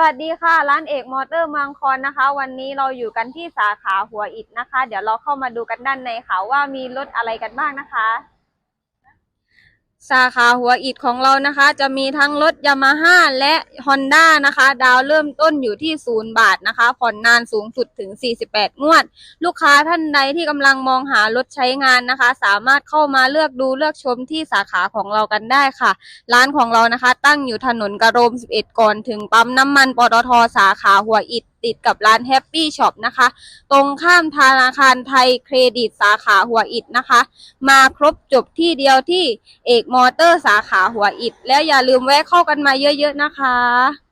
วัสดีค่ะ ร้านเอกมอเตอร์เมืองคอนนะคะ วันนี้เราอยู่กันที่สาขาหัวอิดนะคะ เดี๋ยวเราเข้ามาดูกันด้านในค่ะว่ามีรถอะไรกันบ้างนะคะ สาขาหัวอิฐของเรานะคะ จะมีทั้งรถยามาฮ่าและ Honda นะคะ ดาวเริ่มต้นอยู่ที่ศูนย์บาทนะคะ ผ่อนนานสูงสุดถึง 48 งวด ลูกค้าท่านใดที่กำลังมองหารถใช้งานนะคะ สามารถเข้ามาเลือกดูเลือกชมที่สาขาของเรากันได้ค่ะ ร้านของเรานะคะ ตั้งอยู่ถนนกระโรม 11 ก่อนถึงปั๊มน้ำมันปตทสาขาหัวอิฐ ติดกับร้านแฮปปี้ช็อปนะคะ ตรงข้ามธนาคารไทยเครดิตสาขาหัวอิดนะคะ มาครบจบที่เดียวที่เอกมอเตอร์สาขาหัวอิดแล้วอย่าลืมแวะเข้ากันมาเยอะๆนะคะ